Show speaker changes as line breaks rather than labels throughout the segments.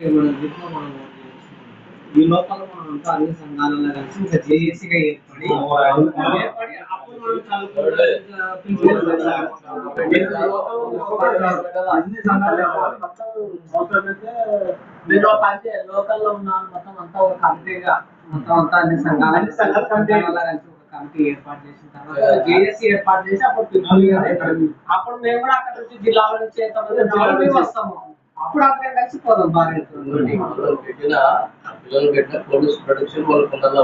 ఈ లోపల మనం అంతా అన్ని సంఘాలలో కలిసి ఇంకా జేఏసీగా ఏర్పడి అప్పుడు మనం
అన్ని సంఘాలు
మీరు అంటే లోకల్లో ఉన్న మొత్తం అంతా ఒక కమిటీగా మొత్తం అంతా అన్ని సంఘాలు
అన్ని సంఘాలు కమిటీ.
సంఘాలలో కలిసి ఒక కమిటీ ఏర్పాటు చేసిన తర్వాత జేఏసీ ఏర్పాటు చేసి అప్పుడు అప్పుడు మేము కూడా అక్కడ నుంచి జిల్లాల నుంచి ఎంతమంది జిల్లాల నుంచి వస్తాము. అప్పుడు అందరం కలిసి పోదాం బాగా
పిల్లలు పెట్టిన పిల్లలు పెట్టిన పోలీస్ ప్రొటెక్షన్ వాళ్ళకు ఉండాలా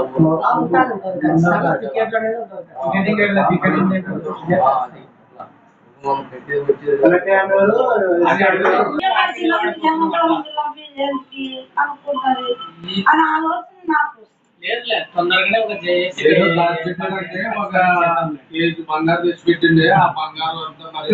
తొందరగానే ఒక
బంగారు తెచ్చి పెట్టిండే ఆ బంగారు అంతా మరి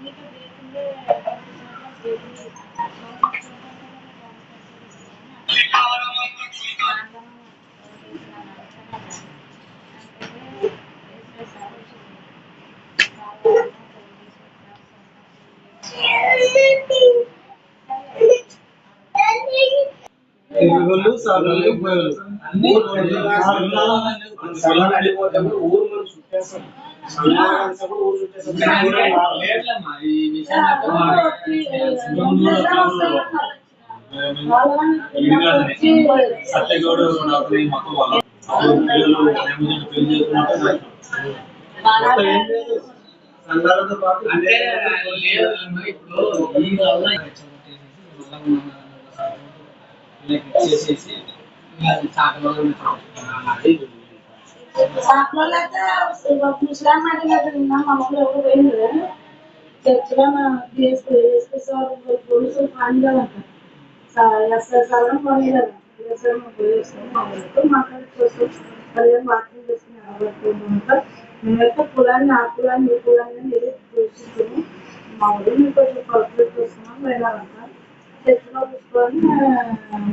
Thank you. ఊరు చుట్టేస్తాం.
లేదులేమ్మా, ఈ విషయం అయితే మరి
సత్యగౌడ్ మొత్తం వాళ్ళ పిల్లలు పెళ్ళి చేసుకున్నట్టు
సంఘాలతో పాటు
అంటే ఇప్పుడు ఈ వల్ల ఇచ్చేసేసి
ముస్లాం అడిగినట్టు మమ్మల్ని ఎవరు పోయింది చర్చిలో డిఎస్పీ సార్ పోలీసులు పాండాలంట ఎస్ఐ సార్ పోనీలేదు ఎస్ఐ పోలీసులు మాట్లాడి చూస్తాం వాకింగ్ మేమైతే కులాన్ని ఆ కులాన్ని ఈ కులాన్ని ఏదో మా ఊరిని కొంచెం పర్ఫెక్ట్ చేస్తున్నాం వెళ్ళాలంట చర్చిలో కూర్చొని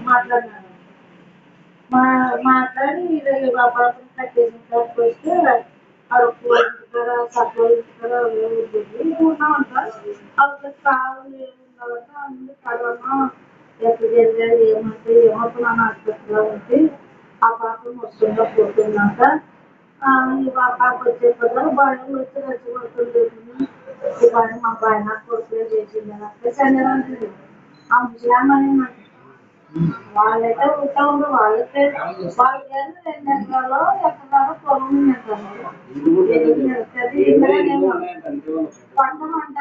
మాట్లాడినారు. మా మాట్లాడి ఇలా మా పాపం కట్టేసిన తర్వాత వస్తే అరకు ఇంటికాడ సత్వ ఇంటికాడ ఉన్నామంట అక్కడ కావాలి ఏముండాలంట అన్ని కరోనా ఎక్కడ జరిగారు ఏమంటే ఏమవుతున్నా ఆసుపత్రిలో ఉంటే ఆ పాపం వస్తుందా పోతుందంట ఆ, ఈ పాప వచ్చే కదా భయం వచ్చి రెచ్చగొడుతుంది ఈ భయం మా భయం నాకు కొడుకులే చేసింది అంటే చంద్రాంటి ఆ ముసలాం వాళ్ళైతే ఉంటా ఉండు వాళ్ళకే వాళ్ళకి రెండు ఎకరాలు ఎకరాలు పొలం ఉంటుంది పంటమంట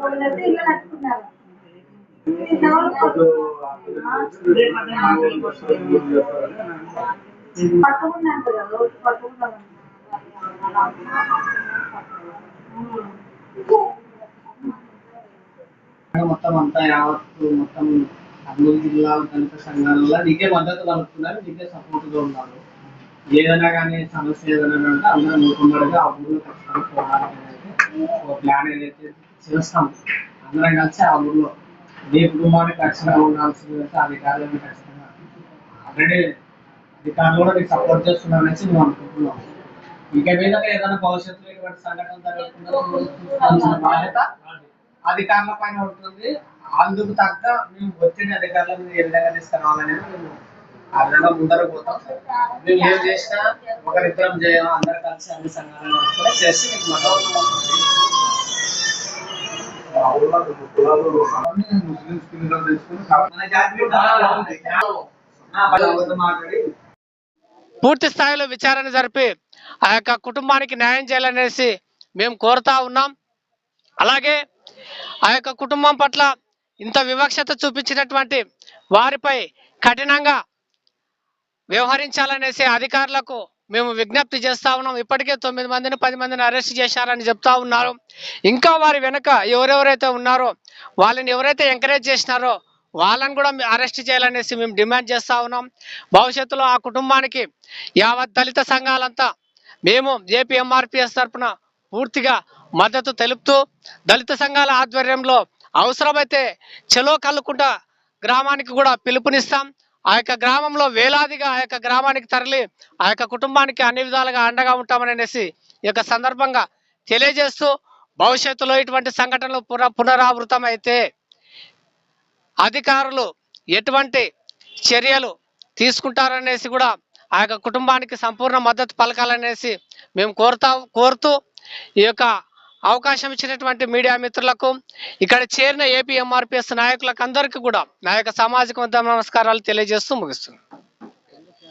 వాళ్ళైతే ఇల్లు కట్టుకున్నారు పట్టుకున్నాను కదా రోజు పట్టుకున్నాను.
మొత్తం అంతా యావత్తు మొత్తం అన్ని జిల్లాల దళిత సంఘాలలో నీకే మద్దతు కలుపుతున్నారు నీకే సపోర్ట్గా ఉన్నారు. ఏదైనా కానీ సమస్య ఏదైనా అంటే అందరం మూకుమ్మడిగా ఆ ఊళ్ళో ఖచ్చితంగా అనేది ఒక ప్లాన్ ఏదైతే చేస్తాం అందరం కలిసి ఆ ఊళ్ళో మీ కుటుంబానికి ఖచ్చితంగా ఉండాల్సింది అయితే అధికారులను ఖచ్చితంగా ఆల్రెడీ అధికారులు కూడా నీకు సపోర్ట్ చేస్తున్నారు అనేసి నువ్వు అనుకుంటున్నావు ఇక మీద ఏదైనా భవిష్యత్తులో ఇటువంటి సంఘటన జరుగుతుందో బాధ్యత అధికారుల పైన ఉంటుంది. అందుకు తగ్గ మేము ఒత్తిడి అధికారుల మీద ఏ విధంగా తీసుకురావాలనేది మేము ఆ విధంగా ముందర పోతాం. మేము ఏం చేసినా ఒకరిద్దరం చేయం అందరు కలిసి అన్ని సంఘాలను కూడా చేసి మీకు మద్దతు
పూర్తి స్థాయిలో విచారణ జరిపి ఆ యొక్క కుటుంబానికి న్యాయం చేయాలనేసి మేము కోరుతా ఉన్నాం. అలాగే ఆ యొక్క కుటుంబం పట్ల ఇంత వివక్షత చూపించినటువంటి వారిపై కఠినంగా వ్యవహరించాలనేసి అధికారులకు మేము విజ్ఞప్తి చేస్తా ఉన్నాం. ఇప్పటికే తొమ్మిది మందిని పది మందిని అరెస్ట్ చేశారని చెప్తా ఉన్నారు. ఇంకా వారి వెనుక ఎవరెవరైతే ఉన్నారో వాళ్ళని ఎవరైతే ఎంకరేజ్ చేసినారో వాళ్ళని కూడా అరెస్ట్ చేయాలనేసి మేము డిమాండ్ చేస్తా ఉన్నాం. భవిష్యత్తులో ఆ కుటుంబానికి యావత్ దళిత సంఘాలంతా మేము ఏపీఎంఆర్పిఎస్ తరఫున పూర్తిగా మద్దతు తెలుపుతూ దళిత సంఘాల ఆధ్వర్యంలో అవసరమైతే చెలో కల్లుకుంట గ్రామానికి కూడా పిలుపునిస్తాం. ఆ యొక్క గ్రామంలో వేలాదిగా ఆ యొక్క గ్రామానికి తరలి ఆ యొక్క కుటుంబానికి అన్ని విధాలుగా అండగా ఉంటామని అనేసి ఈ యొక్క సందర్భంగా తెలియజేస్తూ భవిష్యత్తులో ఇటువంటి సంఘటనలు పున పునరావృతం అయితే అధికారులు ఎటువంటి చర్యలు తీసుకుంటారనేసి కూడా ఆ యొక్క కుటుంబానికి సంపూర్ణ మద్దతు పలకాలనేసి మేము కోరుతా కోరుతూ ఈ యొక్క అవకాశం ఇచ్చినటువంటి మీడియా మిత్రులకు ఇక్కడ చేరిన ఏపీ ఎంఆర్పిఎస్ నాయకులకు అందరికీ కూడా నా యొక్క సామాజిక నమస్కారాలు తెలియజేస్తూ ముగిస్తున్నాను.